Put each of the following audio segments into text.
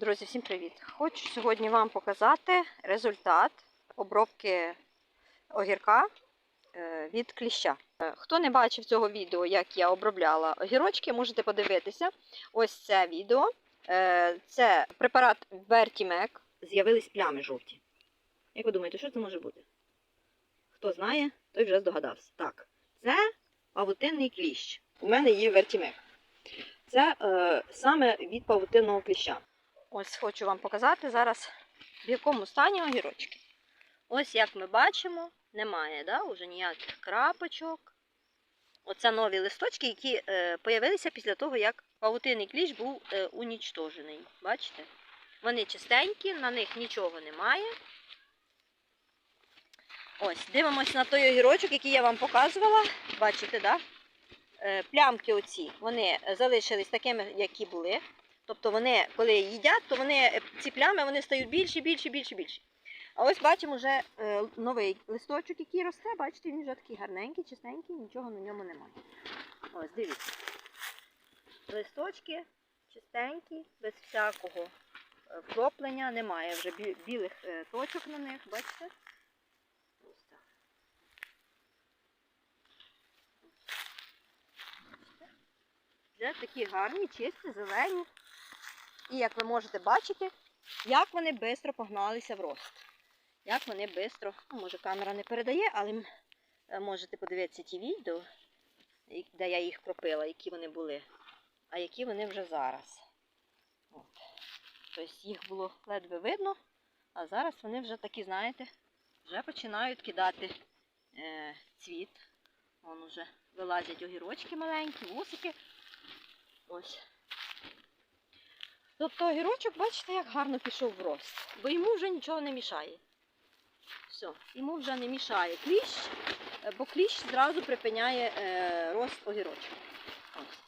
Друзі, всім привіт! Хочу сьогодні вам показати результат обробки огірка е, від кліща. Е, Хто не бачив цього відео, як я обробляла огірочки, можете подивитися. Ось це відео. Е, Це препарат Vertimec. З'явились плями жовті. Як ви думаєте, що це може бути? Хто знає, той вже здогадався. Так, це павутинний кліщ. У мене є Vertimec. Це е, саме від павутинного кліща. Ось хочу вам показати зараз, в якому стані огірочки. Ось як ми бачимо, немає да, уже ніяких крапочок. Оце нові листочки, які е, появилися після того, як павутинний кліщ був е, унічтожений. Бачите? Вони чистенькі, на них нічого немає. Ось, дивимося на той огірочок, який я вам показувала. Бачите, да? Е, плямки оці, вони залишились такими, які були. Тобто вони, коли їдять, то вони е, ці плями вони стають більші, більші, більші, більші. А ось бачимо вже е, новий листочок, який росте. Бачите, він вже такий гарненький, чистенький, нічого на ньому немає. Ось, дивіться. Листочки чистенькі, без всякого е, вкроплення, немає вже бі- білих точок на них, бачите? Ось. Вже такі гарні, чисті, зелені. І як ви можете бачити, як вони швидко погналися в рост. Як вони швидко, ну, може камера не передає, але е, можете подивитися ті відео, де я їх кропила, які вони були, а які вони вже зараз. От. Тобто їх було ледве видно, а зараз вони вже такі, знаєте, вже починають кидати е, цвіт. Вон уже вилазять огірочки маленькі, вусики. Ось. Тобто огірочок, бачите, як гарно пішов в рост, бо йому вже нічого не мішає. Все, йому вже не мішає кліщ, е, бо кліщ зразу припиняє е, рост огірочка. Ось.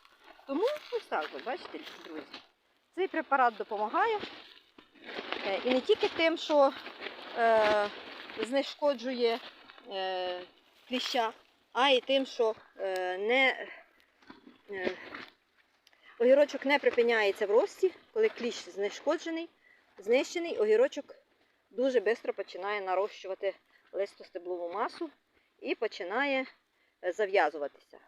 Тому ось так, бачите, друзі. Цей препарат допомагає. Е, і не тільки тим, що е, знешкоджує е, кліща, а й тим, що е, не. Е, Огірочок не припиняється в рості, коли кліщ знешкоджений, знищений, огірочок дуже швидко починає нарощувати листостеблову масу і починає е, зав'язуватися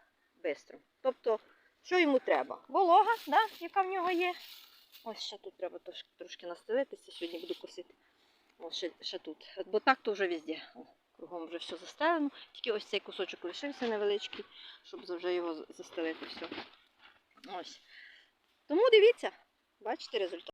швидко. Тобто, що йому треба? Волога, да, яка в нього є. Ось ще тут треба трошки, настелитися, сьогодні буду косити. Ось ще, ще тут. Бо так то вже везде. Кругом вже все застелено. Тільки ось цей кусочок лишився невеличкий, щоб вже його застелити все. Ось. Тому дивіться, бачите результат.